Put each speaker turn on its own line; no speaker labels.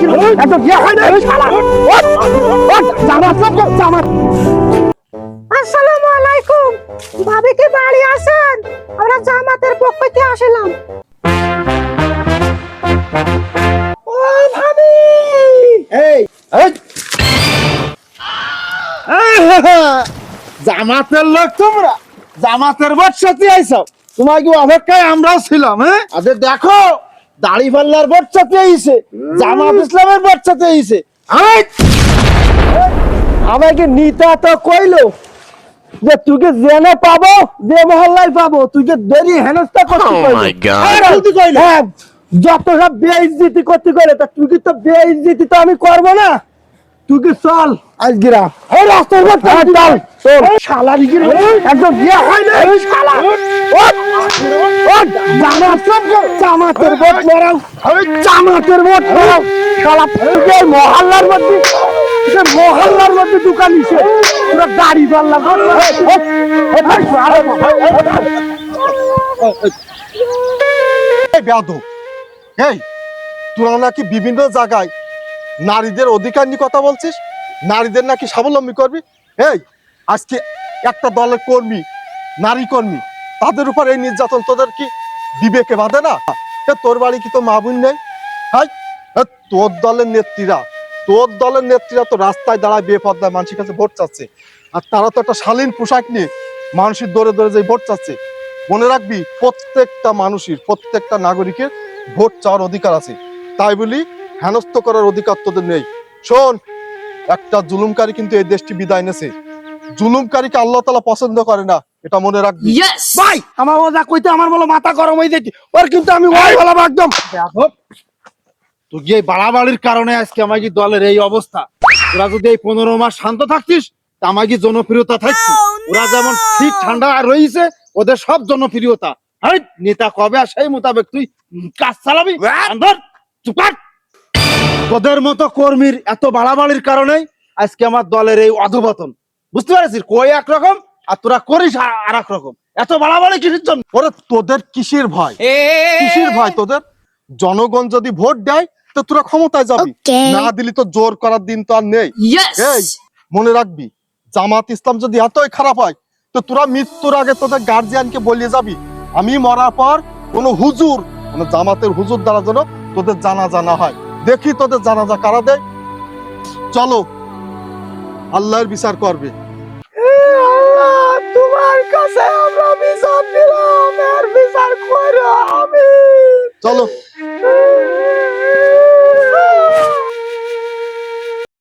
কি এত বিয়ে হয় না শালা। ওঠ, ওঠ, জামাত জামাত
আসসালামু আলাইকুম ভাবি কি বাড়ি আছেন আমরা জামাতের পক্ষ থেকে আসলাম। ও ভাবি।
এই এই। জামাতের লোক তোমরা। জামাতের বর্ষাতে আইসো তোমার কি অপেক্ষায় আমরাও ছিলাম হ্যাঁ? আরে দেখো। দাড়ি পাল্লার বাচ্চা চেয়েছে জামাত ইসলামের বাচ্চা চেয়েছে আমাকে নিতা তো কইলো যে তুকে জেনে পাবো যে মহল্লায় পাবো যে দেরি হেনস্তা করতে
Oh
কইলো। রাজনীতি কইলো। হ্যাঁ, যত সব বেইজ্জতি করতে করে তা তুই কি তো বেইজ্জতি তো আমি করব না তুই কি চল আজগিরা এই রাস্তার উপর চল চল চল শালা দিগির একদম বিয়ে হয় না এই শালা ওঠ ওঠ জামাত সব জামাতের ভোট মরাও জামাতের ভোট মরাও শালা মহল্লার মধ্যে এই মহল্লার মধ্যে দোকান দিছে পুরো দাড়ি পাল্লা
বেয়াদব এই তোরা নাকি বিভিন্ন জায়গায় নারীদের অধিকার নিয়ে কথা বলছিস? নারীদের নাকি স্বাবলম্বী করবি? এই, আজকে একটা দলের কর্মী, নারী কর্মী, তাদের উপর এই নির্যাতন তোদের কি বিবেকে বাঁধে না? তোর বাড়ি কি তো মা বোন নেই? হাই তোর দলের নেত্রীরা, তোর দলের নেত্রীরা তো রাস্তায় দাঁড়ায় বেপর্দায় মানুষের কাছে ভোট চাচ্ছে। আর তারা তো একটা শালীন পোশাক নিয়ে মানুষের দৌড়ে দৌড়ে যে ভোট চাচ্ছে। মনে রাখবি, প্রত্যেকটা মানুষের, প্রত্যেকটা নাগরিকের ভোট চাওয়ার অধিকার আছে। তাই বলি হেনস্থ করার অধিকার তোদের নেই। শোন একটা জুলুমকারী কিন্তু এই দেশটি বিদায় নেছে জুলুমকারীকে আল্লাহ তালা পছন্দ করে না এটা মনে রাখবি।
ভাই আমার মজা কইতে আমার বলো মাথা গরম হয়ে যাচ্ছে ওর কিন্তু আমি ওয়াই বললাম একদম তুই এই বাড়াবাড়ির কারণে আজকে আমার কি দলের এই অবস্থা? তোরা যদি এই পনেরো মাস শান্ত থাকতিস আমার কি জনপ্রিয়তা থাকছে ওরা যেমন ঠিক ঠান্ডা আর রয়েছে ওদের সব জনপ্রিয়তা। নেতা কবে আর সেই মোতাবেক তুই কাজ চালাবি? আন্দর তোদের মতো কর্মীর এত বাড়াবাড়ির কারণে আজকে আমার দলের এই অধপতন। বুঝতে পারছিস? কই একরকম আর তোরা করিস আর- আর এক রকম এত বাড়াবাড়ি কিসের জন্য?
ওরে তোদের কিসের ভয়? কিসের ভয় তোদের? জনগণ যদি ভোট দেয় তো তোরা ক্ষমতায় যাবি। না দিলি তো জোর করার দিন তো আর নেই। এই মনে রাখবি জামাত ইসলাম যদি এতই খারাপ হয় তো তোরা মৃত্যুর আগে তোদের গার্জিয়ানকে বলিয়ে যাবি। আমি মরার পর কোন হুজুর মানে জামাতের হুজুর দ্বারা যেন তোদের জানা জানা হয়। দেখি তোদের জানাজা কারা দেয়। চলো আল্লাহর বিচার করবে।
তোমার কাছে আমরা বিচার দিলাম এর বিচার করো আমি
চলো।